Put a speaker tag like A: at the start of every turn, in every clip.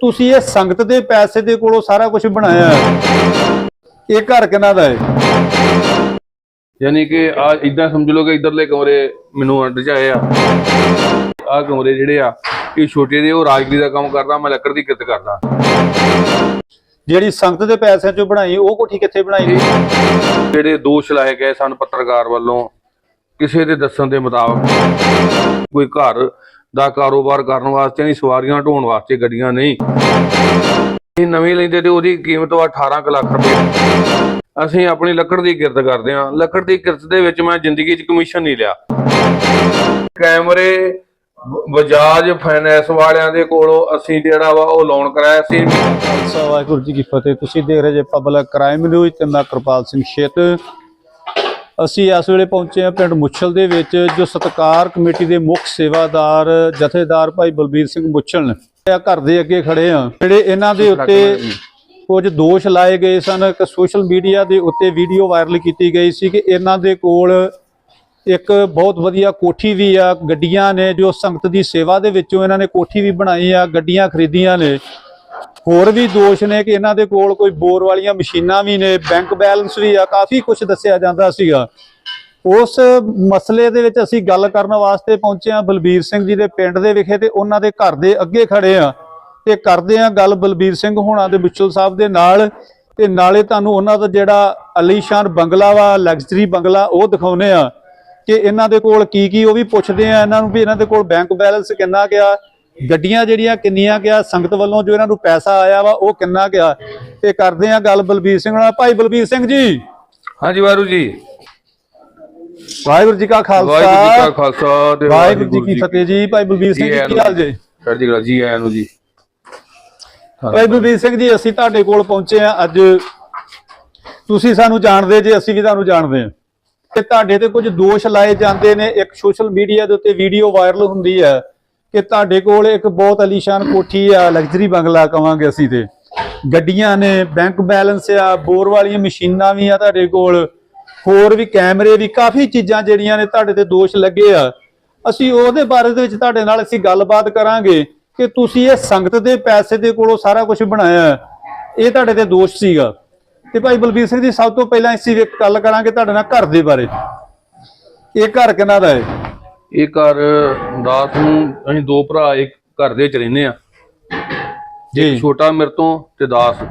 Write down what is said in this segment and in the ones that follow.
A: ਤੁਸੀਂ ਇਹ ਸੰਗਤ ਦੇ ਪੈਸੇ ਦੇ ਕੋਲੋਂ ਸਾਰਾ ਕੁਝ ਬਣਾਇਆ ਹੈ। ਇਹ ਘਰ ਕਿਹਨਾਂ ਦਾ ਹੈ
B: ਯਾਨੀ ਕਿ ਆ ਇਦਾਂ ਸਮਝ ਲਓ ਕਿ ਇਧਰਲੇ ਕਮਰੇ ਮੈਨੂੰ ਅੰਡ ਚ ਆਏ ਆ ਆ ਕਮਰੇ ਜਿਹੜੇ ਆ ਇਹ ਛੋਟੇ ਦੇ ਉਹ ਰਾਜਗੀਰੀ ਦਾ ਕੰਮ ਕਰਦਾ ਮੈਂ ਲੱਕੜ ਦੀ ਕਿਰਤ ਕਰਦਾ
A: ਜਿਹੜੀ ਸੰਗਤ ਦੇ ਪੈਸਿਆਂ ਚੋਂ ਬਣਾਈ ਉਹ ਕੋਠੀ ਕਿੱਥੇ ਬਣਾਈ?
B: ਜਿਹੜੇ ਦੋਸ਼ ਲਾਏ ਗਏ ਸਨ ਪੱਤਰਕਾਰ ਵੱਲੋਂ ਕਿਸੇ ਦੇ ਦੱਸਣ ਦੇ ਮੁਤਾਬਕ ਕੋਈ ਘਰ ਦਾ ਕਾਰੋਬਾਰ ਕਰਨ ਵਾਸਤੇ ਨਹੀਂ, ਸਵਾਰੀਆਂ ਢੋਣ ਵਾਸਤੇ, ਗੱਡੀਆਂ ਨਹੀਂ। ਇਹ ਨਵੀਂ ਲੈਂਦੇ ਤੇ ਉਹਦੀ ਕੀਮਤ ਵਾ 18 ਲੱਖ ਰੁਪਏ। ਅਸੀਂ ਆਪਣੀ ਲੱਕੜ ਦੀ ਕਿਰਤ ਕਰਦੇ ਹਾਂ। ਲੱਕੜ ਦੀ ਕਿਰਤ ਦੇ ਵਿੱਚ ਮੈਂ ਜ਼ਿੰਦਗੀ 'ਚ ਕਮਿਸ਼ਨ ਨਹੀਂ ਲਿਆ। ਕੈਮਰੇ, ਬਜਾਜ ਫਾਈਨੈਂਸ ਵਾਲਿਆਂ ਦੇ ਕੋਲੋਂ ਅਸੀਂ ਜਿਹੜਾ ਵਾ ਉਹ ਲੋਨ ਕਰਾਇਆ ਸੀ।
A: ਵਾਹਿਗੁਰੂ ਜੀ ਕੀ ਫਤਿਹ। ਤੁਸੀਂ ਦੇਖ ਰਹੇ ਜੇ ਪਬਲਿਕ ਕ੍ਰਾਈਮ ਨਿਊਜ਼ ਤੇ ਮੈਂ ਕਿਰਪਾਲ ਸਿੰਘ ਛੇਤ। ਅਸੀਂ ਇਸ ਵੇਲੇ ਪਹੁੰਚੇ ਹਾਂ ਪਿੰਡ ਮੁੱਛਲ ਦੇ ਵਿੱਚ ਜੋ ਸਤਕਾਰ ਕਮੇਟੀ ਦੇ ਮੁੱਖ ਸੇਵਾਦਾਰ ਜਥੇਦਾਰ ਭਾਈ ਬਲਬੀਰ ਸਿੰਘ ਮੁੱਛਲ ਨੇ। ਘਰ ਦੇ ਅੱਗੇ ਖੜੇ ਆ ਜਿਹੜੇ ਇਹਨਾਂ ਦੇ ਉੱਤੇ ਕੁਝ ਦੋਸ਼ ਲਾਏ ਗਏ ਸਨ ਕਿ ਸੋਸ਼ਲ ਮੀਡੀਆ ਦੇ ਉੱਤੇ ਵੀਡੀਓ ਵਾਇਰਲ ਕੀਤੀ ਗਈ ਸੀ ਕਿ ਇਹਨਾਂ ਦੇ ਕੋਲ ਇੱਕ ਬਹੁਤ ਵਧੀਆ ਕੋਠੀ ਵੀ ਆ ਗੱਡੀਆਂ ਨੇ ਜੋ ਸੰਗਤ ਦੀ ਸੇਵਾ ਦੇ ਵਿੱਚੋਂ ਇਹਨਾਂ ਨੇ ਕੋਠੀ ਵੀ ਬਣਾਈ ਆ ਗੱਡੀਆਂ ਖਰੀਦੀਆਂ ਨੇ। ਹੋਰ ਵੀ ਦੋਸ਼ ਨੇ ਕਿ ਇਹਨਾਂ ਦੇ ਕੋਲ ਕੋਈ ਬੋਰ ਵਾਲੀਆਂ ਮਸ਼ੀਨਾਂ ਵੀ ਨੇ ਬੈਂਕ ਬੈਲੈਂਸ ਵੀ ਆ, ਕਾਫੀ ਕੁਝ ਦੱਸਿਆ ਜਾਂਦਾ ਸੀਗਾ। ਉਸ ਮਸਲੇ ਦੇ ਵਿੱਚ ਅਸੀਂ ਗੱਲ ਕਰਨ ਵਾਸਤੇ ਪਹੁੰਚੇ ਆ ਬਲਬੀਰ ਸਿੰਘ ਜੀ ਦੇ ਪਿੰਡ ਦੇ ਵਿਖੇ ਤੇ ਉਹਨਾਂ ਦੇ ਘਰ ਦੇ ਅੱਗੇ ਖੜੇ ਆ ਤੇ ਕਰਦੇ ਆ ਗੱਲ ਬਲਬੀਰ ਸਿੰਘ ਹੋਣਾ ਦੇ ਬਿੱਚਲ ਸਾਹਿਬ ਦੇ ਨਾਲ। ਤੇ ਨਾਲੇ ਤੁਹਾਨੂੰ ਉਹਨਾਂ ਦਾ ਜਿਹੜਾ ਅਲੀਸ਼ਾਨ ਬੰਗਲਾ ਵਾ ਲਗਜ਼ਰੀ ਬੰਗਲਾ, ਉਹ ਦਿਖਾਉਨੇ ਆ ਕਿ ਇਹਨਾਂ ਦੇ ਕੋਲ ਕੀ ਕੀ ਉਹ ਵੀ ਪੁੱਛਦੇ ਆ। ਇਹਨਾਂ ਨੂੰ ਵੀ ਇਹਨਾਂ ਦੇ ਕੋਲ ਬੈਂਕ ਬੈਲੈਂਸ ਕਿੰਨਾ ਗਿਆ ਗੱਡੀਆਂ ਜਿਹੜੀਆਂ ਕਿੰਨੀਆਂ ਗਿਆ ਸੰਗਤ ਵੱਲੋਂ ਜੋ ਇਹਨਾਂ ਨੂੰ ਪੈਸਾ ਆਇਆ ਵਾ ਉਹ ਕਿੰਨਾ ਗਿਆ ਤੇ ਕਰਦੇ ਆ ਗੱਲ ਬਲਬੀਰ ਸਿੰਘ ਨਾਲ। ਭਾਈ ਬਲਬੀਰ ਸਿੰਘ ਜੀ।
B: ਹਾਂਜੀ ਵਾਰੂ ਜੀ।
A: ਵਾਹਿਗੁਰੂ ਜੀ ਕਾ
B: ਵਾਹਿਗੁਰੂ ਜੀ ਕਾ
A: ਖਾਲਸਾ
B: ਖਾਲਸਾ ਤੇ
A: ਵਾਹਿਗੁਰੂ ਜੀ ਕੀ ਫਤਿਹ ਜੀ। ਭਾਈ ਬਲਬੀਰ ਸਿੰਘ ਜੀ ਕੀ ਹਾਲ ਜੀ।
B: ਚੜ੍ਹਦੀ ਕਲਾ ਜੀ ਆਇਆਂ ਨੂੰ ਜੀ।
A: ਭਾਈ ਬਲਬੀਰ ਸਿੰਘ ਜੀ ਅਸੀਂ ਤੁਹਾਡੇ ਕੋਲ ਪਹੁੰਚੇ ਆ ਅੱਜ। ਤੁਸੀਂ ਸਾਨੂੰ ਜਾਣਦੇ ਜੇ ਅਸੀਂ ਵੀ ਤੁਹਾਨੂੰ ਜਾਣਦੇ ਹਾਂ। ਤੇ ਤੁਹਾਡੇ ਤੇ ਕੁਝ ਦੋਸ਼ ਲਾਏ ਜਾਂਦੇ ਨੇ। ਇੱਕ ਸੋਸ਼ਲ ਮੀਡੀਆ ਦੇ ਉੱਤੇ ਵੀਡੀਓ ਵਾਇਰਲ ਹੁੰਦੀ ਹੈ। ਕਿ ਤੁਹਾਡੇ ਕੋਲ ਇੱਕ ਬਹੁਤ ਅਲੀਸ਼ਾਨ ਕੋਠੀ ਆ ਲਗਜ਼ਰੀ ਬੰਗਲਾ ਕਵਾਂਗੇ ਅਸੀਂ ਤੇ। ਗੱਡੀਆਂ ਨੇ ਬੈਂਕ ਬੈਲੈਂਸ ਆ, ਬੋਰ ਵਾਲੀਆਂ ਮਸ਼ੀਨਾਂ ਵੀ ਆ ਤੁਹਾਡੇ ਕੋਲ। ਹੋਰ ਵੀ ਕੈਮਰੇ ਵੀ, ਕਾਫੀ ਚੀਜ਼ਾਂ ਜਿਹੜੀਆਂ ਨੇ ਤੁਹਾਡੇ ਤੇ ਦੋਸ਼ ਲੱਗੇ ਆ। ਅਸੀਂ ਉਹਦੇ ਬਾਰੇ ਦੇ ਵਿੱਚ ਤੁਹਾਡੇ ਨਾਲ ਅਸੀਂ ਗੱਲਬਾਤ ਕਰਾਂਗੇ ਕਿ ਤੁਸੀਂ ਇਹ ਸੰਗਤ ਦੇ ਪੈਸੇ ਦੇ ਕੋਲੋਂ ਸਾਰਾ ਕੁਝ ਬਣਾਇਆ। ਇਹ ਤੁਹਾਡੇ ਤੇ ਦੋਸ਼ ਸੀਗਾ। ਤੇ ਭਾਈ ਬਲਬੀਰ ਸਿੰਘ ਜੀ, ਸਭ ਤੋਂ ਪਹਿਲਾਂ ਅਸੀਂ ਗੱਲ ਕਰਾਂਗੇ ਤੁਹਾਡੇ ਨਾਲ ਘਰ ਦੇ ਬਾਰੇ। ਇਹ ਘਰ ਕਿਹਨਾਂ ਦਾ ਹੈ?
B: ਇਹ ਘਰ ਰਾਤ ਨੂੰ ਅਸੀਂ ਦੋ ਭਰਾ ਇੱਕ ਘਰ ਦੇ ਵਿੱਚ ਰਹਿੰਦੇ ਆ
A: ਜੀ
B: ਛੋਟਾ ਮੇਰੇ ਤੋਂ ਤੇ ਦਾਸ।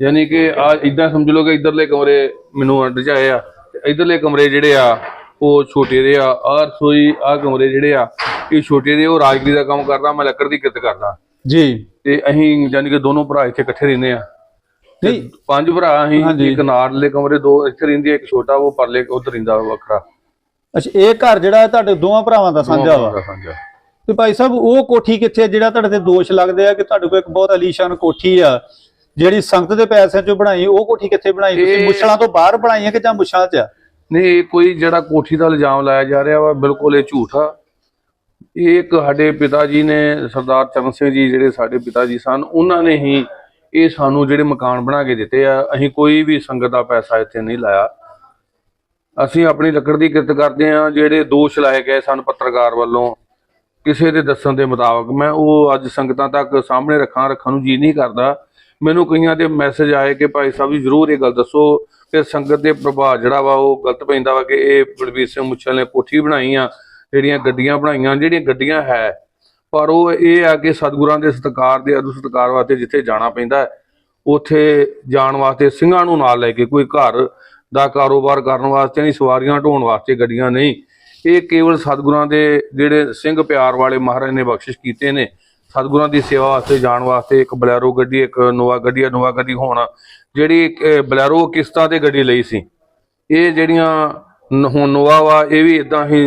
B: ਯਾਨੀ ਕਿ ਆ ਇਦਾਂ ਸਮਝ ਲਓ ਕਿ ਇਧਰਲੇ ਕਮਰੇ ਮੈਨੂੰ ਅੰਡ ਚ ਆਏ ਆ। ਤੇ ਇਧਰਲੇ ਕਮਰੇ ਜਿਹੜੇ ਆ ਉਹ ਛੋਟੇ ਦੇ ਆ। ਆ ਰਸੋਈ ਆ ਕਮਰੇ ਜਿਹੜੇ ਆ ਇਹ ਛੋਟੇ ਦੇ ਉਹ ਰਾਜਗੀਰੀ ਦਾ ਕੰਮ ਕਰਦਾ ਮੈਂ ਲੱਕੜ ਦੀ ਕਿਰਤ ਕਰਦਾ।
A: ਜੀ।
B: ਤੇ ਅਸੀਂ ਯਾਨੀ ਕਿ ਦੋਨੋਂ ਭਰਾ ਇੱਥੇ ਇਕੱਠੇ ਰਹਿੰਦੇ ਆ
A: ਨਹੀਂ।
B: ਪੰਜ ਭਰਾ ਅਸੀਂ। ਇੱਕ ਨਾਰਲੇ ਕਮਰੇ ਦੋ ਇੱਥੇ ਰਹਿੰਦੇ ਇੱਕ ਛੋਟਾ ਉਹ ਪਰਲੇ ਉਧਰ ਰਹਿੰਦਾ ਵੱਖਰਾ।
A: ਅੱਛਾ ਇਹ ਘਰ ਜਿਹੜਾ ਹੈ ਤੁਹਾਡੇ ਦੋਵਾਂ ਭਰਾਵਾਂ ਦਾ ਸਾਂਝਾ ਵਾ?
B: ਸਾਂਝਾ।
A: ਤੇ ਭਾਈ ਸਾਹਿਬ ਉਹ ਕੋਠੀ ਕਿੱਥੇ ਜਿਹੜਾ ਤੁਹਾਡੇ ਤੇ ਦੋਸ਼ ਲੱਗਦੇ ਆ ਕਿ ਤੁਹਾਡੇ ਕੋਲ ਇੱਕ ਬਹੁਤ ਅਲੀਸ਼ਾਨ ਕੋਠੀ ਆ? ਜਿਹੜੀ ਸੰਗਤ ਦੇ ਪੈਸਿਆਂ ਚੋਂ ਬਣਾਈ ਉਹ ਕੋਠੀ ਕਿੱਥੇ ਬਣਾਈ? ਤੁਸੀਂ ਮੁੱਛਲਾਂ ਤੋਂ ਬਾਹਰ ਬਣਾਈ ਹੈ ਕਿ ਜਾਂ ਮੁੱਛਾਂ 'ਚ ਆ?
B: ਨਹੀਂ ਇਹ ਕੋਈ ਜਿਹੜਾ ਕੋਠੀ ਦਾ ਇਲਜ਼ਾਮ ਲਾਇਆ ਜਾ ਰਿਹਾ ਵਾ ਬਿਲਕੁਲ ਇਹ ਝੂਠ ਆ। ਇਹ ਇੱਕ ਸਾਡੇ ਪਿਤਾ ਜੀ ਨੇ ਸਰਦਾਰ ਚਰਨ ਸਿੰਘ ਜੀ ਜਿਹੜੇ ਸਾਡੇ ਪਿਤਾ ਜੀ ਸਨ ਉਹਨਾਂ ਨੇ ਹੀ ਇਹ ਸਾਨੂੰ ਜਿਹੜੇ ਮਕਾਨ ਬਣਾ ਕੇ ਦਿੱਤੇ ਆ ਅਸੀਂ ਕੋਈ ਵੀ ਸੰਗਤ ਦਾ ਪੈਸਾ ਇੱਥੇ ਨਹੀਂ ਲਾਇਆ। ਅਸੀਂ ਆਪਣੀ ਲੱਕੜ ਦੀ ਕਿਰਤ ਕਰਦੇ ਹਾਂ, ਜਿਹੜੇ ਦੋਸ਼ ਲਾਏ ਗਏ ਸਨ ਪੱਤਰਕਾਰ ਵੱਲੋਂ। ਕਿਸੇ ਦੇ ਦੱਸਣ ਦੇ ਮੁਤਾਬਕ ਮੈਂ ਉਹ ਅੱਜ ਸੰਗਤਾਂ ਤੱਕ ਸਾਹਮਣੇ ਰੱਖਾਂ, ਰੱਖਣ ਨੂੰ ਜੀ ਨਹੀਂ ਕਰਦਾ। ਮੈਨੂੰ ਕਈਆਂ ਦੇ ਮੈਸੇਜ ਆਏ ਕਿ ਭਾਈ ਸਾਹਿਬ ਜੀ ਜ਼ਰੂਰ ਇਹ ਗੱਲ ਦੱਸੋ ਕਿ ਸੰਗਤ ਦੇ ਪ੍ਰਭਾਵ ਜਿਹੜਾ ਵਾ ਉਹ ਗਲਤ ਪੈਂਦਾ ਵਾ ਕਿ ਇਹ ਬਲਬੀਰ ਸਿੰਘ ਮੁੱਛਲ ਨੇ ਕੋਠੀ ਬਣਾਈ ਆ ਜਿਹੜੀਆਂ ਗੱਡੀਆਂ ਬਣਾਈਆਂ, ਜਿਹੜੀਆਂ ਗੱਡੀਆਂ ਹੈ। ਪਰ ਉਹ ਇਹ ਆ ਕਿ ਸਤਿਗੁਰਾਂ ਦੇ ਸਤਿਕਾਰ ਦੇ ਅਦੂ ਸਤਿਕਾਰ ਵਾਸਤੇ ਜਿੱਥੇ ਜਾਣਾ ਪੈਂਦਾ, ਉੱਥੇ ਜਾਣ ਵਾਸਤੇ ਸਿੰਘਾਂ ਨੂੰ ਨਾਲ ਲੈ ਕੇ ਕੋਈ ਘਰ ਦਾ ਕਾਰੋਬਾਰ ਕਰਨ ਵਾਸਤੇ ਨਹੀਂ ਸਵਾਰੀਆਂ ਢੋਣ ਵਾਸਤੇ ਗੱਡੀਆਂ ਨਹੀਂ। ਇਹ ਕੇਵਲ ਸਤਿਗੁਰਾਂ ਦੇ ਜਿਹੜੇ ਸਿੰਘ ਪਿਆਰ ਵਾਲੇ ਮਹਾਰਾਜ ਨੇ ਬਖਸ਼ਿਸ਼ ਕੀਤੇ ਨੇ। ਸਤਿਗੁਰਾਂ ਦੀ ਸੇਵਾ ਵਾਸਤੇ ਜਾਣ ਵਾਸਤੇ ਇੱਕ ਬਲੈਰੋ ਗੱਡੀ ਇੱਕ ਨੋਵਾ ਗੱਡੀ ਆ, ਨੋਵਾ ਗੱਡੀ ਹੋਣਾ ਜਿਹੜੀ ਬਲੈਰੋ ਕਿਸ਼ਤਾਂ ਤੇ ਗੱਡੀ ਲਈ ਸੀ। ਇਹ ਜਿਹੜੀਆਂ ਨ- ਹੁਣ ਨੋਵਾ ਵਾ ਇਹ ਵੀ ਇਦਾਂ ਹੀ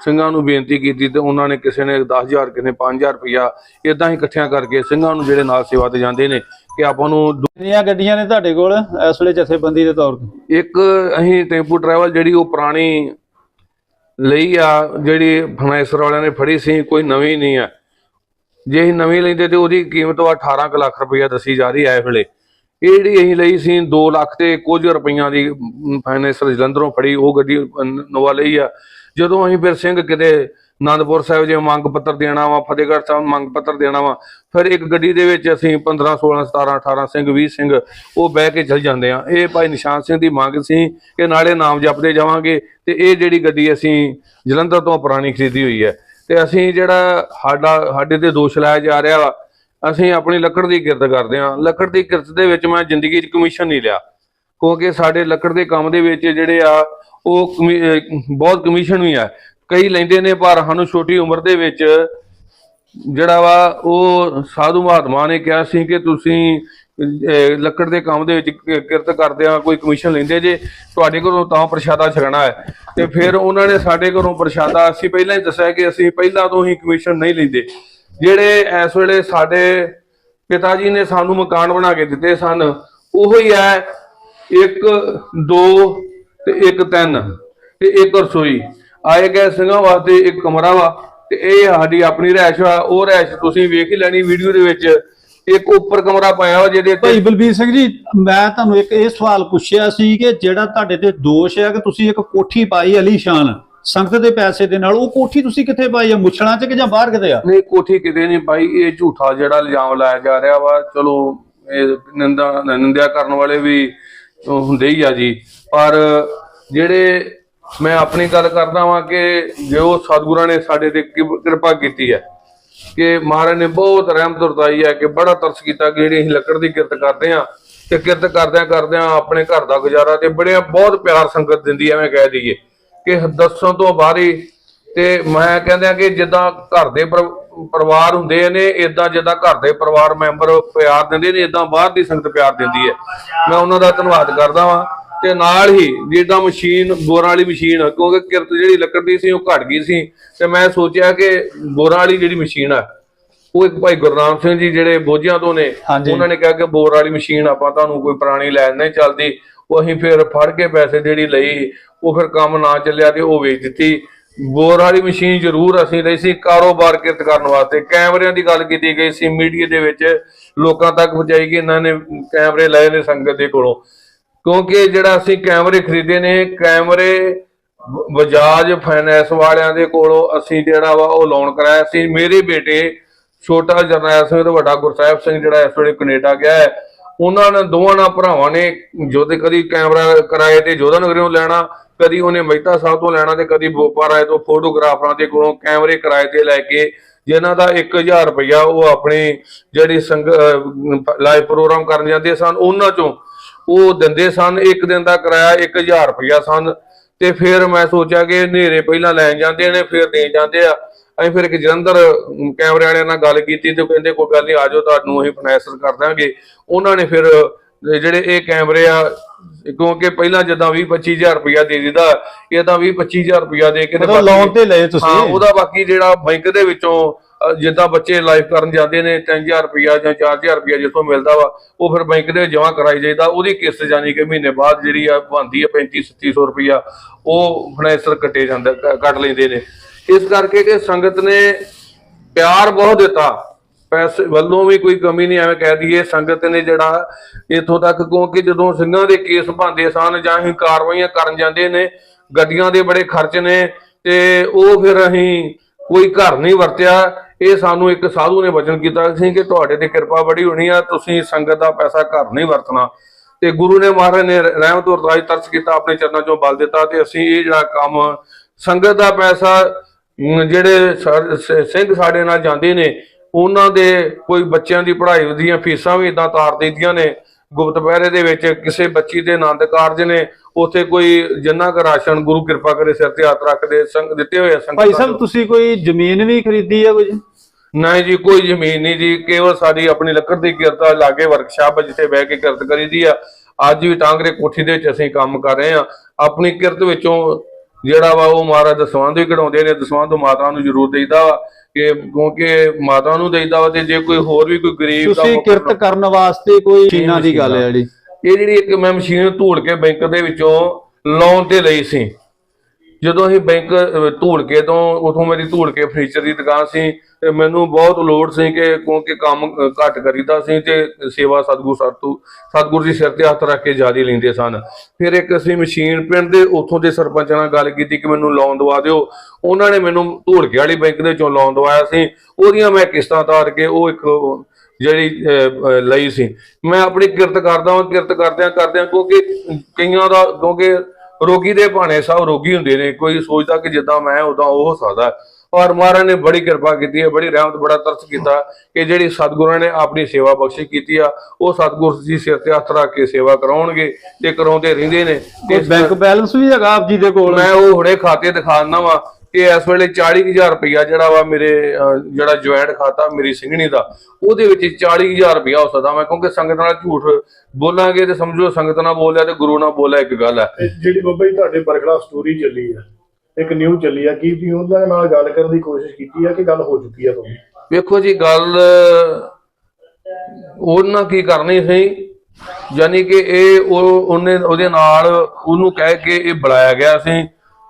B: ਸਿੰਘਾਂ ਨੂੰ ਬੇਨਤੀ ਕੀਤੀ ਤੇ ਉਹਨਾਂ ਨੇ ਕਿਸੇ ਨੇ 10000 ਕਿਸੇ ਨੇ 5000 ਰੁਪਇਆ ਇਦਾਂ ਹੀ ਇਕੱਠਿਆਂ ਕਰਕੇ ਸਿੰਘਾਂ ਨੂੰ ਜਿਹੜੇ ਨਾਲ ਸੇਵਾ ਤੇ ਜਾਂਦੇ ਨੇ ਕਿ ਆਪਾਂ ਨੂੰ
A: ਕਿੰਨੀਆਂ ਗੱਡੀਆਂ ਨੇ ਤੁਹਾਡੇ ਕੋਲ ਇਸ ਵੇਲੇ ਜਥੇਬੰਦੀ ਦੇ ਤੌਰ ਤੇ?
B: ਇੱਕ ਅਸੀਂ ਟੈਂਪੂ ਟਰੈਵਲ ਜਿਹੜੀ ਉਹ ਪੁਰਾਣੀ ਲਈ ਆ ਜਿਹੜੀ ਫਾਈਨੈਂਸਰ ਵਾਲਿਆਂ ਨੇ ਫੜੀ ਸੀ ਕੋਈ ਨਵੀਂ ਨਹੀਂ ਆ। ਜੇ ਅਸੀਂ ਨਵੀਂ ਲੈਂਦੇ ਤੇ ਉਹਦੀ ਕੀਮਤ ਵਾ 18 ਕੁ ਲੱਖ ਰੁਪਈਆ ਦੱਸੀ ਜਾ ਰਹੀ ਐ ਇਸ ਵੇਲੇ। ਇਹ ਜਿਹੜੀ ਅਸੀਂ ਲਈ ਸੀ 2 ਲੱਖ ਤੇ ਕੁਝ ਰੁਪਈਆਂ ਦੀ ਫਾਈਨੈਂਸਰ ਜਲੰਧਰੋਂ ਫੜੀ ਉਹ ਗੱਡੀ ਨੋਵਾ ਲਈ ਆ। ਜਦੋਂ ਅਸੀਂ ਫਿਰ ਸਿੰਘ ਕਿਤੇ ਆਨੰਦਪੁਰ ਸਾਹਿਬ ਜੇ ਮੰਗ ਪੱਤਰ ਦੇਣਾ ਵਾ, ਫਤਿਹਗੜ੍ਹ ਸਾਹਿਬ ਮੰਗ ਪੱਤਰ ਦੇਣਾ ਵਾ, ਫਿਰ ਇੱਕ ਗੱਡੀ ਦੇ ਵਿੱਚ ਅਸੀਂ 15 16 17 18 ਸਿੰਘ 20 ਸਿੰਘ ਉਹ ਬਹਿ ਕੇ ਚੱਲ ਜਾਂਦੇ ਆ। ਇਹ ਭਾਈ ਨਿਸ਼ਾਨ ਸਿੰਘ ਦੀ ਮੰਗ ਸੀ ਕਿ ਨਾਲੇ ਨਾਮ ਜਪਦੇ ਜਾਵਾਂਗੇ ਤੇ ਇਹ ਜਿਹੜੀ ਗੱਡੀ ਅਸੀਂ ਜਲੰਧਰ ਤੋਂ ਪੁਰਾਣੀ ਖਰੀਦੀ ਹੋਈ ਹੈ ਤੇ ਅਸੀਂ ਜਿਹੜਾ ਸਾਡਾ, ਸਾਡੇ ਤੇ ਦੋਸ਼ ਲਾਇਆ ਜਾ ਰਿਹਾ ਵਾ, ਅਸੀਂ ਆਪਣੀ ਲੱਕੜ ਦੀ ਕਿਰਤ ਕਰਦੇ ਹਾਂ। ਲੱਕੜ ਦੀ ਕਿਰਤ ਦੇ ਵਿੱਚ ਮੈਂ ਜ਼ਿੰਦਗੀ 'ਚ ਕਮਿਸ਼ਨ ਨਹੀਂ ਲਿਆ, ਕਿਉਂਕਿ ਸਾਡੇ ਲੱਕੜ ਦੇ ਕੰਮ ਦੇ ਵਿੱਚ ਜਿਹੜੇ ਆ, ਉਹ ਕਮੀ- ਬਹੁਤ ਕਮਿਸ਼ਨ ਵੀ ਆ। ਕਈ ਲੈਂਦੇ ਨੇ, ਪਰ ਸਾਨੂੰ ਛੋਟੀ ਉਮਰ ਦੇ ਵਿੱਚ ਜਿਹੜਾ ਵਾ, ਉਹ ਸਾਧੂ ਮਹਾਤਮਾ ਨੇ ਕਿਹਾ ਸੀ ਕਿ ਤੁਸੀਂ ਲੱਕੜ ਦੇ ਕੰਮ ਦੇ ਵਿੱਚ ਕਿ- ਕਿਰਤ ਕਰਦੇ ਆ, ਕੋਈ ਕਮਿਸ਼ਨ ਲੈਂਦੇ ਜੇ, ਤੁਹਾਡੇ ਕੋਲੋਂ ਤਾਂ ਪ੍ਰਸ਼ਾਦਾ ਛਕਣਾ ਹੈ। ਤੇ ਫਿਰ ਉਹਨਾਂ ਨੇ ਸਾਡੇ ਕੋਲੋਂ ਪ੍ਰਸ਼ਾਦਾ, ਅਸੀਂ ਪਹਿਲਾਂ ਹੀ ਦੱਸਿਆ ਕਿ ਅਸੀਂ ਪਹਿਲਾਂ ਤੋਂ ਹੀ ਕਮਿਸ਼ਨ ਨਹੀਂ ਲੈਂਦੇ। ਜਿਹੜੇ ਇਸ ਵੇਲੇ ਸਾਡੇ ਪਿਤਾ ਜੀ ਨੇ ਸਾਨੂੰ ਮਕਾਨ ਬਣਾ ਕੇ ਦਿੱਤੇ ਸਨ, ਉਹੋ ਹੀ ਹੈ ਇੱਕ, ਦੋ ਤੇ ਇੱਕ ਤਿੰਨ ਤੇ ਇੱਕ ਰਸੋਈ। ਆਏ ਗਏ ਸਿੰਘਾਂ ਵਾਸਤੇ ਇੱਕ ਕਮਰਾ ਵਾ ਤੇ ਇਹ ਸਾਡੀ ਆਪਣੀ ਰਹਿਸ਼ ਆ ਉਹ ਰਹਿਸ਼ ਤੁਸੀਂ ਵੇਖ ਹੀ ਲੈਣੀ ਵੀਡੀਓ ਦੇ ਵਿੱਚ। ਇੱਕ ਉੱਪਰ ਕਮਰਾ ਪਾਇਆ ਹੋ ਜਿਹਦੇ
A: ਭਾਈ ਬਲਬੀਰ ਸਿੰਘ ਜੀ ਮੈਂ ਤੁਹਾਨੂੰ ਇੱਕ ਇਹ ਸਵਾਲ ਪੁੱਛਿਆ ਸੀ ਕਿ ਜਿਹੜਾ ਤੁਹਾਡੇ ਤੇ ਦੋਸ਼ ਹੈ ਕਿ ਤੁਸੀਂ ਇੱਕ ਕੋਠੀ ਪਾਈ ਅਲੀਸ਼ਾਨ ਸੰਗਤ ਦੇ ਪੈਸੇ ਦੇ ਨਾਲ ਉਹ ਕੋਠੀ ਤੁਸੀਂ ਕਿੱਥੇ ਪਾਈ ਆ ਮੁੱਛਣਾ ਚ ਕਿ ਜਾਂ ਬਾਹਰ ਕਿਤੇ ਆ?
B: ਨਹੀਂ ਕੋਠੀ ਕਿਤੇ ਨਹੀਂ ਭਾਈ ਇਹ ਝੂਠਾ ਜਿਹੜਾ ਇਲਜ਼ਾਮ ਲਾਇਆ ਜਾ ਰਿਹਾ ਵਾ ਚਲੋ ਇਹ ਨਿੰਦਾ ਨਿੰਦਿਆ ਕਰਨ ਵਾਲੇ ਵੀ ਹੁੰਦੇ ਹੀ ਆ ਜੀ। ਪਰ ਜਿਹੜੇ ਮੈਂ ਆਪਣੀ ਗੱਲ ਕਰਦਾ ਵਾਂ ਕਿ ਜੋ ਸਤਿਗੁਰਾਂ ਨੇ ਸਾਡੇ ਤੇ ਕਿਰਪ- ਕਿਰਪਾ ਕੀਤੀ ਹੈ, ਕਿ ਮਹਾਰਾਜ ਨੇ ਬਹੁਤ ਰਹਿਮਤ ਵਰਤਾਈ ਹੈ ਕਿ ਬੜਾ ਤਰਸ ਕੀਤਾ ਕਿ ਜਿਹੜੀ ਅਸੀਂ ਲੱਕੜ ਦੀ ਕਿਰਤ ਕਰਦੇ ਆ ਤੇ ਕਿਰਤ ਕਰਦਿਆਂ ਕਰਦਿਆਂ ਆਪਣੇ ਘਰ ਦਾ ਗੁਜ਼ਾਰਾ ਤੇ ਬੜੇ ਬਹੁਤ ਪਿਆਰ ਸੰਗਤ ਦਿੰਦੀ ਐਵੇਂ ਕਹਿ ਦਈਏ ਕਿ ਦੱਸਣ ਤੋਂ ਬਾਹਰੀ ਤੇ ਮੈਂ ਕਹਿੰਦਾ ਕਿ ਜਿੱਦਾਂ ਘਰ ਦੇ ਪਰਿਵਾਰ ਹੁੰਦੇ ਨੇ ਇਦਾਂ ਜਿੱਦਾਂ ਘਰ ਦੇ ਪਰਿਵਾਰ ਮੈਂਬਰ ਪਿਆਰ ਦਿੰਦੇ ਨੇ ਇਦਾਂ ਬਾਹਰ ਦੀ ਸੰਗਤ ਪਿਆਰ ਦਿੰਦੀ ਹੈ। ਮੈਂ ਉਹਨਾਂ ਦਾ ਧੰਨਵਾਦ ਕਰਦਾ ਵਾਂ ਤੇ ਨਾਲ ਹੀ ਜਿੱਦਾਂ ਮਸ਼ੀਨ ਬੋਰਾਂ ਵਾਲੀ ਮਸ਼ੀਨ ਕਿਉਂਕਿ ਕਿਰਤ ਜਿਹੜੀ ਲੱਕੜ ਦੀ ਸੀ ਉਹ ਘਟ ਗਈ ਸੀ। ਤੇ ਮੈਂ ਸੋਚਿਆ ਕਿ ਬੋਰਾਂ ਵਾਲੀ ਜਿਹੜੀ ਮਸ਼ੀਨ ਆ ਉਹ ਇੱਕ ਭਾਈ ਗੁਰਨਾਮ ਸਿੰਘ ਜੀ ਜਿਹੜੇ ਬੋਝਿਆਂ ਤੋਂ ਨੇ। ਉਹਨਾਂ ਨੇ ਕਿਹਾ ਕਿ ਬੋਰ ਵਾਲੀ ਮਸ਼ੀਨ ਆਪਾਂ ਤੁਹਾਨੂੰ ਕੋਈ ਪੁਰਾਣੀ ਲੈ ਨਹੀਂ ਚੱਲਦੀ। ਉਹ ਅਸੀਂ ਫਿਰ ਫੜ ਕੇ ਪੈਸੇ ਜਿਹੜੀ ਲਈ ਉਹ ਫਿਰ ਕੰਮ ਨਾ ਚੱਲਿਆ ਤੇ ਉਹ ਵੇਚ ਦਿੱਤੀ। ਬੋਰ ਵਾਲੀ ਮਸ਼ੀਨ ਜ਼ਰੂਰ ਅਸੀਂ ਲਈ ਸੀ ਕਾਰੋਬਾਰ ਕਿਰਤ ਕਰਨ ਵਾਸਤੇ। ਕੈਮਰਿਆਂ ਦੀ ਗੱਲ ਕੀਤੀ ਗਈ ਸੀ ਮੀਡੀਆ ਦੇ ਵਿੱਚ ਲੋਕਾਂ ਤੱਕ ਪਹੁੰਚਾਈ ਕਿ ਇਹਨਾਂ ਨੇ ਕੈਮਰੇ ਲਏ ਨੇ ਸੰਗਤ ਦੇ ਕੋਲੋਂ। ਕਿਉਂਕਿ ਜਿਹੜਾ ਅਸੀਂ ਕੈਮਰੇ ਖਰੀਦੇ ਨੇ, ਕੈਮਰੇ ਬਜਾਜ ਫਾਈਨੈਂਸ ਵਾਲਿਆਂ ਦੇ ਕੋਲੋਂ ਅਸੀਂ ਜਿਹੜਾ ਵਾ ਉਹ ਲੋਨ ਕਰਾਇਆ ਸੀ। ਮੇਰੇ ਬੇਟੇ ਛੋਟਾ ਜਰਨੈਲ ਸਿੰਘ ਤੇ ਵੱਡਾ ਗੁਰਸਾਹਿਬ ਸਿੰਘ ਜਿਹੜਾ ਇਸ ਵੇਲੇ ਕੈਨੇਡਾ ਗਿਆ ਹੈ, ਉਹਨਾਂ ਨੇ ਦੋਵਾਂ ਨਾਲ ਭਰਾਵਾਂ ਨੇ ਜੋ ਕਦੀ ਕੈਮਰਾ ਕਿਰਾਏ ਤੇ ਜੋਧਾ ਨਗਰੀਓਂ ਲੈਣਾ, ਕਦੀ ਉਹਨੇ ਮਹਿਤਾ ਸਾਹਿਬ ਤੋਂ ਲੈਣਾ ਤੇ ਕਦੀ ਬੋਪਾ ਰਾਏ ਤੋਂ ਫੋਟੋਗ੍ਰਾਫਰਾਂ ਦੇ ਕੋਲੋਂ ਕੈਮਰੇ ਕਿਰਾਏ ਤੇ ਲੈ ਕੇ, ਜਿਨ੍ਹਾਂ ਦਾ 1000 ਰੁਪਇਆ ਉਹ ਆਪਣੀ ਜਿਹੜੀ ਸੰਗ ਲਾਈਵ ਪ੍ਰੋਗਰਾਮ ਕਰਨ ਜਾਂਦੇ ਸਨ, ਉਹਨਾਂ ਚੋਂ ਉਹ ਦਿੰਦੇ ਸਨ ਇੱਕ ਦਿਨ ਦਾ ਕਿਰਾਇਆ 1000 ਰੁਪਇਆ ਸਨ। ਤੇ ਫਿਰ ਮੈਂ ਸੋਚਿਆ ਕਿ ਹਨੇਰੇ ਪਹਿਲਾਂ ਲੈ ਜਾਂਦੇ ਨੇ ਫਿਰ ਦੇ ਜਾਂਦੇ ਆ। ਅਸੀਂ ਫਿਰ ਇੱਕ ਜਲੰਧਰ ਕੈਮਰੇ ਵਾਲਿਆਂ ਨਾਲ ਗੱਲ ਕੀਤੀ ਤੇ ਉਹ ਕਹਿੰਦੇ ਕੋਈ ਗੱਲ ਨਹੀਂ ਆਜੋ ਤੁਹਾਨੂੰ ਅਸੀਂ ਫਾਈਨੈਂਸ ਕਰ ਦਾਂਗੇ। ਉਹਨਾਂ ਨੇ ਫਿਰ ਜਿਹੜੇ ਇਹ ਕੈਮਰੇ ਆ ਕਿਉਂਕਿ ਪਹਿਲਾਂ ਜਿੱਦਾਂ 20 25000 ਰੁਪਇਆ ਦੇ ਦਿੰਦਾ ਇਹ ਤਾਂ 20 25000 ਰੁਪਇਆ ਦੇ ਕੇ ਤੇ
A: ਲੋਨ ਤੇ ਲਏ ਤੁਸੀਂ।
B: ਹਾਂ ਉਹਦਾ ਬਾਕੀ ਜਿਹੜਾ ਬੈਂਕ ਦੇ ਵਿੱਚੋਂ ਜਿੱਦਾਂ ਬੱਚੇ ਲਾਈਫ ਕਰਨ ਜਾਂਦੇ ਨੇ 3000 ਰੁਪਇਆ ਜਾਂ 4000 ਰੁਪਇਆ ਜਿੱਥੋਂ ਮਿਲਦਾ ਵਾ, ਉਹ ਫਿਰ ਬੈਂਕ ਦੇ ਜਮ੍ਹਾਂ ਕਰਾਈ ਜਾਈਦਾ। ਉਹਦੀ ਕਿਸ਼ਤ ਜਾਨੀ ਕਿ ਮਹੀਨੇ ਬਾਅਦ ਜਿਹੜੀ ਆ ਬਣਦੀ ਆ 35 3700 ਰੁਪਇਆ ਉਹ ਫਾਈਨੈਂਸਰ ਕੱਟੇ ਜਾਂਦਾ ਕੱਟ ਲੈਂਦੇ ਨੇ। ਇਸ ਕਰਕੇ ਕਿ ਸੰਗਤ ਨੇ ਪਿਆਰ ਬਹੁਤ ਦਿੱਤਾ। ਪੈਸੇ ਵੱਲੋਂ ਵੀ ਕੋਈ ਕਮੀ ਨਹੀਂ, ਐਵੇਂ ਕਹਿ ਦਈਏ, ਸੰਗਤ ਨੇ ਜਿਹੜਾ ਇਥੋਂ ਤੱਕ ਕਿਉਂਕਿ ਜਦੋਂ ਸਿੰਘਾਂ ਦੇ ਕੇਸ ਭਾਂਦੇ ਸਨ ਜਾਂ ਅਸੀਂ ਕਾਰਵਾਈਆਂ ਕਰਨ ਜਾਂਦੇ ਨੇ, ਗੱਡੀਆਂ ਦੇ ਬੜੇ ਖਰਚ ਨੇ, ਤੇ ਉਹ ਫਿਰ ਅਸੀਂ ਕੋਈ ਘਰ ਨਹੀਂ ਵਰਤਿਆ। ਇਹ ਸਾਨੂੰ ਇੱਕ ਸਾਧੂ ਨੇ ਵਚਨ ਕੀਤਾ ਸੀ ਕਿ ਤੁਹਾਡੇ ਤੇ ਕਿਰਪਾ ਬੜੀ ਹੋਣੀ ਆ, ਤੁਸੀਂ ਸੰਗਤ ਦਾ ਪੈਸਾ ਘਰ ਨਹੀਂ ਵਰਤਣਾ। ਤੇ ਗੁਰੂ ਨੇ ਮਹਾਰਾਜ ਨੇ ਰਹਿਮਤ ਵਰਤਾਈ ਤਰਸ ਕੀਤਾ, ਆਪਣੇ ਚਰਨਾਂ ਚੋਂ ਬਲ ਦਿੱਤਾ ਤੇ ਅਸੀਂ ਇਹ ਜਿਹੜਾ ਕੰਮ ਸੰਗਤ ਦਾ ਪੈਸਾ ਜਿਹੜੇ ਸਿੰਘ ਸਾਡੇ ਨਾਲ ਜਾਂਦੇ ਨੇ, ਉਹਨਾਂ ਦੇ ਕੋਈ ਬੱਚਿਆਂ ਦੀ ਪੜ੍ਹਾਈ ਦੀਆਂ ਫੀਸਾਂ ਵੀ ਇਦਾਂ ਤਾਰ ਦਿੱਤੀਆਂ ਨੇ। ਗੁਪਤ ਪਹਿਰੇ ਦੇ ਵਿੱਚ ਕਿਸੇ ਬੱਚੀ ਦੇ ਆਨੰਦ ਕਾਰਜ ਨੇ ਉੱਥੇ ਕੋਈ ਜਿੰਨਾ ਕੁ ਰਾਸ਼ਨ ਗੁਰੂ ਕਿਰਪਾ ਕਰੇ ਸਿਰ ਤੇ ਹੱਥ ਰੱਖਦੇ ਸੰਗ ਦਿੱਤੇ ਹੋਏ ਆ ਸੰਗਤਾਂ
A: ਭਾਈ ਸਾਹਿਬ। ਤੁਸੀਂ ਕੋਈ ਜ਼ਮੀਨ ਵੀ ਖਰੀਦੀ ਹੈ ਕੁਝ?
B: ਨਹੀਂ ਜੀ ਕੋਈ ਜ਼ਮੀਨ ਨਹੀਂ ਜੀ ਕੇਵਲ ਸਾਡੀ ਆਪਣੀ ਲੱਕੜ ਦੀ ਕਿਰਤ ਆ ਲਾਗੇ ਵਰਕਸ਼ਾਪ ਆ ਜਿੱਥੇ ਬਹਿ ਕੇ ਕਿਰਤ ਕਰੀਦੀ ਆ। ਅੱਜ ਵੀ ਟਾਂਗਰੇ ਕੋਠੀ ਦੇ ਵਿੱਚ ਅਸੀਂ ਕੰਮ ਕਰ ਰਹੇ ਆ। ਆਪਣੀ ਕਿਰਤ ਵਿੱਚੋਂ ਜਿਹੜਾ ਵਾ ਉਹ ਮਹਾਰਾਜ ਦਸਵੰਧ ਵੀ ਕਢਾਉਂਦੇ ਨੇ ਦਸਵੰਧ ਮਾਤਾ ਨੂੰ ਜ਼ਰੂਰ ਦੇਈਦਾ ਵਾ। ਕਿ ਕਿਉਂਕਿ ਮਾਤਾ ਨੂੰ ਦੇਈਦਾ ਵਾ ਤੇ ਜੇ ਕੋਈ ਹੋਰ ਵੀ ਕੋਈ ਗਰੀਬ ਦਾ
A: ਤੁਸੀਂ ਕਿਰਤ ਕਰਨ ਵਾਸਤੇ ਕੋਈ ਮਸ਼ੀਨਾਂ ਦੀ ਗੱਲ ਹੈ ਜਿਹੜੀ।
B: ਇਹ ਜਿਹੜੀ ਇੱਕ ਮੈਂ ਮਸ਼ੀਨ ਧੂੜ ਕੇ ਬੈਂਕ ਦੇ ਵਿੱਚੋਂ ਲੋਨ ਤੇ ਲਈ ਸੀ। ਜਦੋਂ ਅਸੀਂ ਬੈਂਕ ਧੂਲਕੇ ਤੋਂ ਉਥੋਂ ਮੇਰੀ ਧੂਲਕੇ ਫਰਨੀਚਰ ਦੀ ਦੁਕਾਨ ਸੀ ਤੇ ਮੈਨੂੰ ਬਹੁਤ ਲੋੜ ਸੀ ਕਿ ਕਿਉਂਕਿ ਕੰਮ ਘੱਟ ਕਰੀਦਾ ਸੀ ਤੇ ਸੇਵਾ ਸਤਿਗੁਰ ਸਤੂ ਸਤਿਗੁਰ ਜੀ ਸਿਰ ਤੇ ਹੱਥ ਰੱਖ ਕੇ ਜ਼ਿਆਦਾ ਲੈਂਦੇ ਸਨ। ਫਿਰ ਇੱਕ ਅਸੀਂ ਮਸ਼ੀਨ ਪਿੰਡ ਦੇ ਉਥੋਂ ਦੇ ਸਰਪੰਚ ਨਾਲ ਗੱਲ ਕੀਤੀ ਕਿ ਮੈਨੂੰ ਲੋਨ ਦਵਾ ਦਿਓ। ਉਹਨਾਂ ਨੇ ਮੈਨੂੰ ਧੂਲਕੇ ਵਾਲੀ ਬੈਂਕ ਦੇ ਚੋਂ ਲੋਨ ਦਵਾਇਆ ਸੀ। ਉਹਦੀਆਂ ਮੈਂ ਕਿਸ਼ਤਾਂ ਤਾਰ ਕੇ ਉਹ ਇੱਕ, ਜਿਹੜੀ ਲਈ ਸੀ। ਮੈਂ ਆਪਣੀ ਕਿਰਤ ਕਰਦਾ ਹਾਂ ਕਿਰਤ ਕਰਦਿਆਂ ਕਰਦਿਆਂ ਕਿਉਂਕਿ ਕਈਆਂ ਦਾ, ਕਿਉਂਕਿ ਰੋਗੀ ਦੇ ਭਾਣੇ ਸਭ ਰੋਗੀ ਹੁੰਦੇ ਨੇ ਕੋਈ ਸੋਚਦਾ ਕਿ ਜਿੱਦਾਂ ਮੈਂ ਉਦਾਂ ਉਹ ਹੋ ਸਕਦਾ। ਔਰ ਮਹਾਰਾਜ ਨੇ ਬੜੀ ਕਿਰਪਾ ਕੀਤੀ ਹੈ ਬੜੀ ਰਹਿਮਤ ਬੜਾ ਤਰਸ ਕੀਤਾ ਕਿ ਜਿਹੜੀ ਸਤਿਗੁਰਾਂ ਨੇ ਆਪਣੀ ਸੇਵਾ ਬਖਸ਼ਿਸ਼ ਕੀਤੀ ਆ ਉਹ ਸਤਿਗੁਰ ਜੀ ਸਿਰ ਤੇ ਹੱਥ ਰੱਖ ਕੇ ਸੇਵਾ ਕਰਾਉਣਗੇ ਤੇ ਕਰਾਉਂਦੇ ਰਹਿੰਦੇ ਨੇ
A: ਤੇ ਬੈਂਕ ਬੈਲੈਂਸ ਵੀ ਹੈਗਾ ਆਪ ਜੀ ਦੇ ਕੋਲ
B: ਮੈਂ ਉਹ ਹੁਣੇ ਖਾਤੇ ਦਿਖਾਉਣਾ ਵਾ ਕਿ ਇਸ ਵੇਲੇ 40000 ਰੁਪਇਆ ਜਿਹੜਾ ਵਾ ਮੇਰੇ ਜਿਹੜਾ ਜੁਆਇੰਟ ਖਾਤਾ ਮੇਰੀ ਸਿੰਘਣੀ ਦਾ ਉਹਦੇ ਵਿੱਚ 40000 ਰੁਪਇਆ ਹੋ ਸਕਦਾ ਮੈਂ ਕਿਉਂਕਿ ਸੰਗਤ ਨਾਲ ਝੂਠ ਬੋਲਾਂਗੇ ਤੇ ਸਮਝੋ ਸੰਗਤ ਨਾਲ ਬੋਲਿਆ ਤੇ ਗੁਰੂ ਨਾਲ ਬੋਲਿਆ ਇੱਕ ਗੱਲ ਹੈ।
C: ਜਿਹੜੀ ਬਾਬਾ ਜੀ ਤੁਹਾਡੇ ਬਰਖਲਾ ਸਟੋਰੀ ਚੱਲੀ ਆ ਇੱਕ ਨਿਊ ਚੱਲੀ ਆ ਕੀ ਤੁਸੀਂ ਉਹਨਾਂ ਨਾਲ ਗੱਲ ਕਰਨ ਦੀ ਕੋਸ਼ਿਸ਼ ਕੀਤੀ ਆ ਕਿ ਗੱਲ ਹੋ ਚੁੱਕੀ ਆ ਤੁਹਾਡੀ?
B: ਵੇਖੋ ਜੀ ਗੱਲ ਉਹਨਾਂ ਕੀ ਕਰਨੀ ਸੀ ਯਾਨੀ ਕਿ ਇਹ ਉਹ ਉਹਨੇ ਉਹਦੇ ਨਾਲ ਉਹਨੂੰ ਕਹਿ ਕੇ ਇਹ ਬੁਲਾਇਆ ਗਿਆ ਸੀ।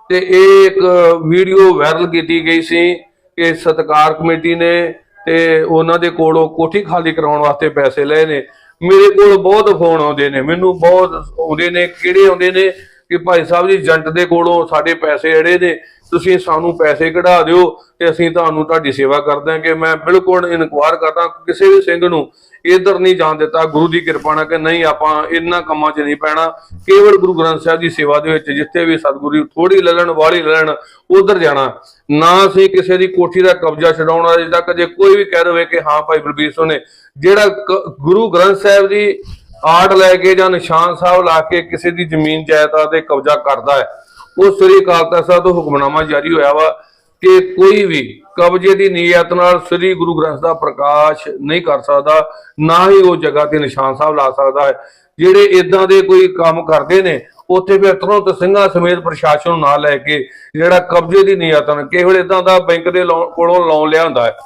B: ਤੇ ਇਹ ਇੱਕ ਵੀਡੀਓ ਵਾਇਰਲ ਕੀਤੀ ਗਈ ਸੀ ਕਿ ਸਤਕਾਰ ਕਮੇਟੀ ਨੇ ਤੇ ਉਹਨਾਂ ਦੇ ਕੋਲੋਂ ਕੋਠੀ ਖਾਲੀ ਕਰਾਉਣ ਵਾਸਤੇ ਪੈਸੇ ਲਏ ਨੇ। ਮੇਰੇ ਕੋਲ ਬਹੁਤ ਫੋਨ ਆਉਂਦੇ ਨੇ, ਮੈਨੂੰ ਬਹੁਤ ਆਉਂਦੇ ਨੇ, ਕਿਹੜੇ ਆਉਂਦੇ ਨੇ ਕਿ ਭਾਈ ਸਾਹਿਬ ਜੀ ਏਜੰਟ ਦੇ ਕੋਲੋਂ ਸਾਡੇ ਪੈਸੇ ਅੜੇ ਨੇ ਤੁਸੀਂ ਸਾਨੂੰ ਪੈਸੇ ਕਢਾ ਦਿਓ ਤੇ ਅਸੀਂ ਤੁਹਾਨੂੰ ਤੁਹਾਡੀ ਸੇਵਾ ਕਰ ਦਾਂਗੇ ਮੈਂ ਬਿਲਕੁਲ ਇਨਕੁਆਰ ਕਰਦਾ ਕਿਸੇ ਵੀ ਸਿੰਘ ਨੂੰ, ਇਧਰ ਨਹੀਂ ਜਾਣ ਦਿੱਤਾ, ਗੁਰੂ ਦੀ ਕਿਰਪਾ ਨਾਲ ਕਿ ਨਹੀਂ, ਆਪਾਂ ਇਹਨਾਂ ਕੰਮਾਂ 'ਚ ਨਹੀਂ ਪੈਣਾ। ਕੇਵਲ ਗੁਰੂ ਗ੍ਰੰਥ ਸਾਹਿਬ ਦੀ ਸੇਵਾ ਦੇ ਵਿੱਚ ਜਿੱਥੇ ਵੀ ਸਤਿਗੁਰੂ ਥੋੜੀ ਲੈਣ ਵਾਲੀ ਲੈਣ ਉਧਰ ਜਾਣਾ। ਨਾ ਅਸੀਂ ਕਿਸੇ ਦੀ ਕੋਠੀ ਦਾ ਕਬਜ਼ਾ ਛਡਾਉਣਾ ਅਜੇ ਤੱਕ ਜੇ ਕੋਈ ਵੀ ਕਹਿ ਦੇਵੇ ਕਿ ਹਾਂ ਭਾਈ ਬਲਬੀਰ ਸਿੰਘ ਨੇ, ਜਿਹੜਾ ਗੁਰੂ ਗ੍ਰੰਥ ਸਾਹਿਬ ਦੀ ਆੜ ਲੈ ਕੇ ਜਾਂ ਨਿਸ਼ਾਨ ਸਾਹਿਬ ਲਾ ਕੇ ਕਿਸੇ ਦੀ ਜ਼ਮੀਨ ਜਾਇਦਾਦ ਤੇ ਕਬਜ਼ਾ ਕਰਦਾ ਹੈ ਉਹ ਸ੍ਰੀ ਅਕਾਲ ਤਖਤ ਸਾਹਿਬ ਤੋਂ ਹੁਕਮਨਾਮਾ ਜਾਰੀ ਹੋਇਆ ਵਾ ਕਿ ਕੋਈ ਵੀ ਕਬਜ਼ੇ ਦੀ ਨੀਅਤ ਨਾਲ ਸ੍ਰੀ ਗੁਰੂ ਗ੍ਰੰਥ ਦਾ ਪ੍ਰਕਾਸ਼ ਨਹੀਂ ਕਰ ਸਕਦਾ, ਨਾ ਹੀ ਉਹ ਜਗ੍ਹਾ ਤੇ ਨਿਸ਼ਾਨ ਸਾਹਿਬ ਲਾ ਸਕਦਾ ਹੈ। ਜਿਹੜੇ ਇਦਾਂ ਦੇ ਕੋਈ ਕੰਮ ਕਰਦੇ ਨੇ, ਉੱਥੇ ਫਿਰ ਤੁਰੰਤ ਸਿੰਘਾਂ ਸਮੇਤ ਪ੍ਰਸ਼ਾਸਨ ਨੂੰ ਨਾਲ ਲੈ ਕੇ ਜਿਹੜਾ ਕਬਜ਼ੇ ਦੀ ਨੀਅਤ ਨਾਲ ਕੇਵਲ ਇਦਾਂ ਦਾ ਬੈਂਕ ਦੇ ਲੋਨ- ਕੋਲੋਂ ਲੋਨ ਲਿਆ ਹੁੰਦਾ ਹੈ।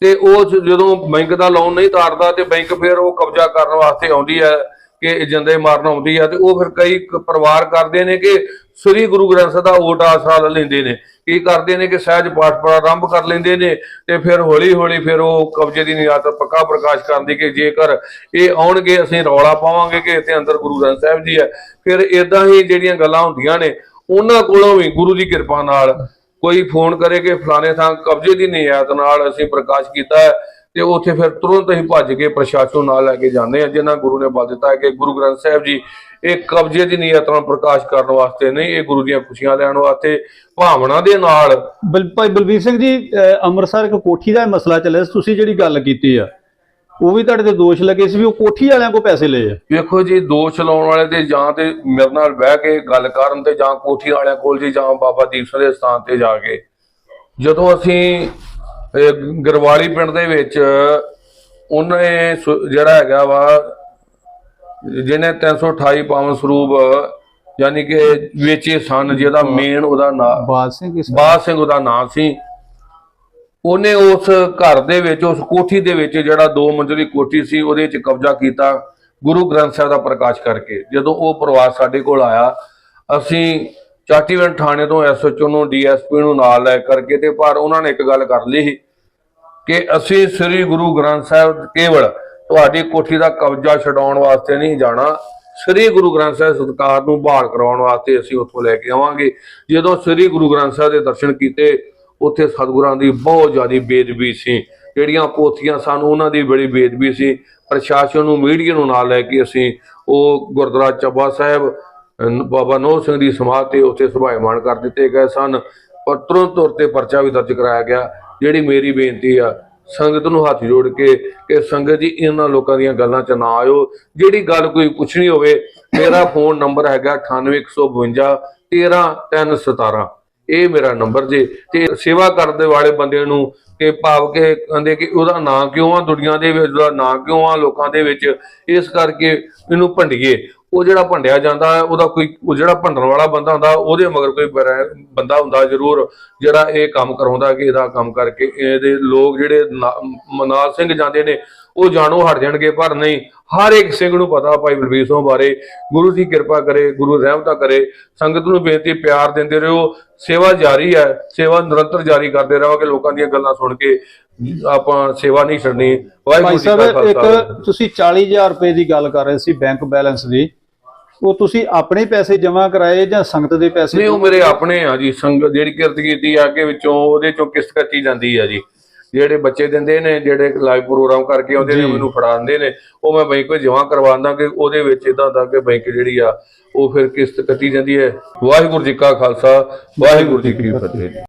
B: ਤੇ ਉਹ ਜਦੋਂ ਬੈਂਕ ਦਾ ਲੋਨ ਨਹੀਂ ਤਾਰਦਾ ਤੇ ਬੈਂਕ ਫਿਰ ਉਹ ਕਬਜ਼ਾ ਕਰਨ ਵਾਸਤੇ ਆਉਂਦੀ ਹੈ। ਕਿ ਜਿੰਦੇ ਮਾਰਨ ਆਉਂਦੀ ਹੈ ਤੇ ਉਹ ਫਿਰ ਕਈ ਪਰਿਵਾਰ ਕਰਦੇ ਨੇ ਕਿ ਸ੍ਰੀ ਗੁਰੂ ਗ੍ਰੰਥ ਸਾਹਿਬ ਦਾ ਓਟ ਆਸਰਾ ਲੈਂਦੇ ਨੇ। ਕੀ ਕਰਦੇ ਨੇ ਕਿ ਸਹਿਜ ਪਾਠ ਪ੍ਰਾਰੰਭ ਕਰ ਲੈਂਦੇ ਨੇ ਤੇ ਫਿਰ ਹੌਲੀ ਹੌਲੀ ਫਿਰ ਉਹ ਕਬਜ਼ੇ ਦੀ ਨਿਯਾਤ ਪੱਕਾ ਪ੍ਰਕਾਸ਼ ਕਰਦੀ ਕਿ ਜੇਕਰ ਇਹ ਆਉਣਗੇ, ਅਸੀਂ ਰੌਲਾ ਪਾਵਾਂਗੇ ਕਿ ਇੱਥੇ ਅੰਦਰ ਗੁਰੂ ਗ੍ਰੰਥ ਸਾਹਿਬ ਜੀ ਹੈ। ਫਿਰ ਇਦਾਂ ਹੀ ਜਿਹੜੀਆਂ ਗੱਲਾਂ ਹੁੰਦੀਆਂ ਨੇ, ਉਹਨਾਂ ਕੋਲੋਂ ਵੀ ਗੁਰੂ ਦੀ ਕਿਰਪਾ ਨਾਲ ਕੋਈ ਫੋਨ ਕਰੇ ਕਿ ਫਲਾਣੇ ਥਾਂ ਕਬਜ਼ੇ ਦੀ ਨਿਯਾਤ ਨਾਲ ਅਸੀਂ ਪ੍ਰਕਾਸ਼ ਕੀਤਾ ਹੈ। ਤੇ ਉੱਥੇ ਫਿਰ ਤੁਰੰਤ ਹੀ ਭੱਜ ਕੇ ਪ੍ਰਸ਼ਾਸਨ ਨਾਲ ਲੈ ਕੇ ਜਾਂਦੇ ਆ ਜਿਨ੍ਹਾਂ ਗੁਰੂ ਨੇ ਬਲ ਦਿੱਤਾ ਕਿ ਗੁਰੂ ਗ੍ਰੰਥ ਸਾਹਿਬ ਜੀ ਇਹ ਕਬਜ਼ੇ ਦੀ ਨਿਯਤ ਨਾਲ ਪ੍ਰਕਾਸ਼ ਕਰਨ ਵਾਸਤੇ ਨਹੀਂ ਇਹ ਗੁਰੂ ਦੀਆਂ ਖੁਸ਼ੀਆਂ ਲੈਣ ਵਾਸਤੇ ਭਾਵਨਾ ਦੇ ਨਾਲ
A: ਭਾਈ ਬਲਬੀਰ ਸਿੰਘ ਜੀ ਅੰਮ੍ਰਿਤਸਰ ਇੱਕ ਕੋਠੀ ਦਾ ਮਸਲਾ ਚੱਲਿਆ ਤੁਸੀਂ ਜਿਹੜੀ ਗੱਲ ਕੀਤੀ ਆ ਉਹ ਵੀ ਤੁਹਾਡੇ ਤੇ ਦੋਸ਼ ਲੱਗੇ ਸੀ ਵੀ ਉਹ ਕੋਠੀ ਵਾਲਿਆਂ ਕੋਲ ਪੈਸੇ ਲਏ ਆ।
B: ਵੇਖੋ ਜੀ ਦੋਸ਼ ਲਾਉਣ ਵਾਲੇ ਤੇ ਜਾਂ ਤੇ ਮੇਰੇ ਨਾਲ ਬਹਿ ਕੇ ਗੱਲ ਕਰਨ ਤੇ ਜਾਂ ਕੋਠੀ ਵਾਲਿਆਂ ਕੋਲ ਜੀ ਜਾਂ ਬਾਬਾ ਦੀਪ ਸਿੰਘ ਦੇ ਸਥਾਨ ਤੇ ਜਾ ਕੇ ਜਦੋਂ ਅਸੀਂ ਗਰਵਾਲੀ ਪਿੰਡ ਦੇ ਵਿੱਚ ਉਹਨੇ ਜਿਹੜਾ ਹੈਗਾ ਵਾ ਜਿਹਨੇ 328 ਪਾਵਨ ਸਰੂਪ ਯਾਨੀ ਕਿ ਵੇਚੇ ਸਨ ਜਿਹਦਾ ਮੇਨ ਉਹਦਾ ਨਾਮ
A: ਬਾਦ ਸਿੰਘ
B: ਬਾਦ ਸਿੰਘ ਉਹਦਾ ਨਾਮ ਸੀ। ਉਹਨੇ ਉਸ ਘਰ ਦੇ ਵਿੱਚ ਉਸ ਕੋਠੀ ਦੇ ਵਿੱਚ ਜਿਹੜਾ ਦੋ ਮੰਜ਼ਲੀ ਕੋਠੀ ਸੀ ਉਹਦੇ ਵਿੱਚ ਕਬਜ਼ਾ ਕੀਤਾ ਗੁਰੂ ਗ੍ਰੰਥ ਸਾਹਿਬ ਦਾ ਪ੍ਰਕਾਸ਼ ਕਰਕੇ। ਜਦੋਂ ਉਹ ਪਰਿਵਾਰ ਸਾਡੇ ਕੋਲ ਆਇਆ ਅਸੀਂ ਚਾਟੀਵਿੰਡ ਥਾਣੇ ਤੋਂ ਐਸਐਚਓ ਨੂੰ ਡੀਐਸਪੀ ਨੂੰ ਨਾਲ ਲੈ ਕਰਕੇ ਤੇ ਪਰ ਉਹਨਾਂ ਨੇ ਇੱਕ ਗੱਲ ਕਰ ਲਈ। ਕਿ ਅਸੀਂ ਸ੍ਰੀ ਗੁਰੂ ਗ੍ਰੰਥ ਸਾਹਿਬ ਕੇਵਲ ਤੁਹਾਡੀ ਕੋਠੀ ਦਾ ਕਬਜ਼ਾ ਛਡਾਉਣ ਵਾਸਤੇ ਨਹੀਂ ਜਾਣਾ। ਸ੍ਰੀ ਗੁਰੂ ਗ੍ਰੰਥ ਸਾਹਿਬ ਸਤਕਾਰ ਨੂੰ ਬਹਾਲ ਕਰਾਉਣ ਵਾਸਤੇ ਅਸੀਂ ਉੱਥੋਂ ਲੈ ਕੇ ਆਵਾਂਗੇ। ਜਦੋਂ ਸ੍ਰੀ ਗੁਰੂ ਗ੍ਰੰਥ ਸਾਹਿਬ ਦੇ ਦਰਸ਼ਨ ਕੀਤੇ, ਉੱਥੇ ਸਤਿਗੁਰਾਂ ਦੀ ਬਹੁਤ ਜ਼ਿਆਦਾ ਬੇਦਬੀ ਸੀ। ਜਿਹੜੀਆਂ ਪੋਥੀਆਂ ਸਨ, ਉਹਨਾਂ ਦੀ ਬੜੀ ਬੇਦਬੀ ਸੀ। ਪ੍ਰਸ਼ਾਸਨ ਨੂੰ, ਮੀਡੀਆ ਨੂੰ ਨਾਲ ਲੈ ਕੇ ਅਸੀਂ ਉਹ ਗੁਰਦੁਆਰਾ ਚੱਬਾ ਸਾਹਿਬ ਬਾਬਾ ਨੋਹ ਸਿੰਘ ਦੀ ਸਮਾਧ ਤੇ ਉੱਥੇ ਸੁਭਾਇਮਾਨ ਕਰ ਦਿੱਤੇ ਗਏ ਸਨ। ਪਰ ਤੁਰੰਤ ਤੌਰ ਤੇ ਪਰਚਾ ਵੀ ਦਰਜ ਕਰਾਇਆ ਗਿਆ। ਜਿਹੜੀ ਮੇਰੀ ਬੇਨਤੀ ਆ, ਸੰਗਤ ਨੂੰ ਹੱਥ ਜੋੜ ਕੇ ਕਿ ਸੰਗਤ ਜੀ, ਇਹਨਾਂ ਲੋਕਾਂ ਦੀਆਂ ਗੱਲਾਂ 'ਚ ਨਾ ਆਇਓ। ਜਿਹੜੀ ਗੱਲ ਕੋਈ ਪੁੱਛਣੀ ਹੋਵੇ, ਮੇਰਾ ਫੋਨ ਨੰਬਰ ਹੈਗਾ 98152 13317 ਇਹ ਮੇਰਾ ਨੰਬਰ ਜੇ, ਤੇ ਸੇਵਾ ਕਰਨ ਦੇ ਵਾਲੇ ਬੰਦੇ ਨੂੰ ਕਿ ਭਾਵ ਕਿ ਕਹਿੰਦੇ ਕਿ ਉਹਦਾ ਨਾਂ ਕਿਉਂ ਆ, ਦੁਨੀਆ ਦੇ ਵਿੱਚ ਉਹਦਾ ਨਾਂ ਕਿਉਂ ਆ, ਲੋਕਾਂ ਦੇ ਵਿੱਚ। ਇਸ ਕਰਕੇ ਇਹਨੂੰ ਭੰਡੀਏ। ਉਹ ਜਿਹੜਾ ਭੰਡਿਆ ਜਾਂਦਾ ਉਹਦਾ ਕੋਈ ਉਹ ਜਿਹੜਾ ਭੰਡਣ ਵਾਲਾ ਬੰਦਾ ਹੁੰਦਾ ਉਹਦੇ ਮਗਰ ਕੋਈ ਬੰਦਾ ਹੁੰਦਾ ਜ਼ਰੂਰ ਜਿਹੜਾ ਇਹ ਕੰਮ ਕਰਾਉਂਦਾ ਕਿ ਇਹਦਾ ਕੰਮ ਕਰਕੇ ਇਹਦੇ ਲੋਕ ਜਿਹੜੇ ਮਨਾਲ ਸਿੰਘ ਜਾਂਦੇ ਨੇ ਉਹ ਜਾਣੋ ਹਟ ਜਾਣਗੇ ਪਰ ਨਹੀਂ ਹਰ ਇੱਕ ਸਿੰਘ ਨੂੰ ਪਤਾ ਭਾਈ ਬਲਬੀਰ ਸਿੰਘ ਬਾਰੇ ਗੁਰੂ ਦੀ ਕਿਰਪਾ ਕਰੇ ਗੁਰੂ ਰਹਿਮਤਾਂ ਕਰੇ ਸੰਗਤ ਨੂੰ ਬੇਨਤੀ ਪਿਆਰ ਦਿੰਦੇ ਰਹੋ ਸੇਵਾ ਜਾਰੀ ਹੈ ਸੇਵਾ ਨਿਰੰਤਰ ਜਾਰੀ ਕਰਦੇ ਰਹੋ ਕਿ ਲੋਕਾਂ ਦੀਆਂ ਗੱਲਾਂ ਸੁਣ ਕੇ ਆਪਾਂ ਸੇਵਾ ਨਹੀਂ ਛੱਡਣੀ।
A: ਭਾਈ
B: ਵਾਹਿਗੁਰੂ ਜੀ ਕਾ
A: ਸਾਹਿਬ ਇੱਕ ਤੁਸੀਂ 40000 ਰੁਪਏ ਦੀ ਗੱਲ ਕਰ ਰਹੇ ਸੀ ਬੈਂਕ ਬੈਲੈਂਸ ਦੀ। ਉਹ ਤੁਸੀਂ ਆਪਣੇ ਪੈਸੇ ਜਮ੍ਹਾਂ ਕਰਾਏ ਜਾਂ ਸੰਗਤ ਦੇ ਪੈਸੇ
B: ਨਹੀਂ ਉਹ ਮੇਰੇ ਆਪਣੇ ਆ ਜੀ ਸੰਗਤ ਜਿਹੜੀ ਕਿਰਤ ਕੀਤੀ ਆ ਕੇ ਵਿੱਚੋਂ ਉਹਦੇ ਚੋਂ ਕਿਸ਼ਤ ਕੱਟੀ ਜਾਂਦੀ ਆ ਜੀ। ਜਿਹੜੇ ਬੱਚੇ ਦਿੰਦੇ ਨੇ ਜਿਹੜੇ ਲਾਈਵ ਪ੍ਰੋਗਰਾਮ ਕਰਕੇ ਆਉਂਦੇ ਨੇ। ਮੈਨੂੰ ਫੜਾਉਂਦੇ ਨੇ ਉਹ ਮੈਂ ਬੈਂਕ ਵਿੱਚ ਜਮ੍ਹਾਂ ਕਰਵਾਉਂਦਾ ਕਿ ਉਹਦੇ ਵਿੱਚ ਇਦਾਂ ਦਾ ਕਿ ਬੈਂਕ ਜਿਹੜੀ ਆ ਉਹ ਫਿਰ ਕਿਸ਼ਤ ਕੱਟੀ ਜਾਂਦੀ ਹੈ। ਵਾਹਿਗੁਰੂ ਜੀ ਕਾ ਖਾਲਸਾ ਵਾਹਿਗੁਰੂ ਜੀ ਕੀ ਫਤਿਹ।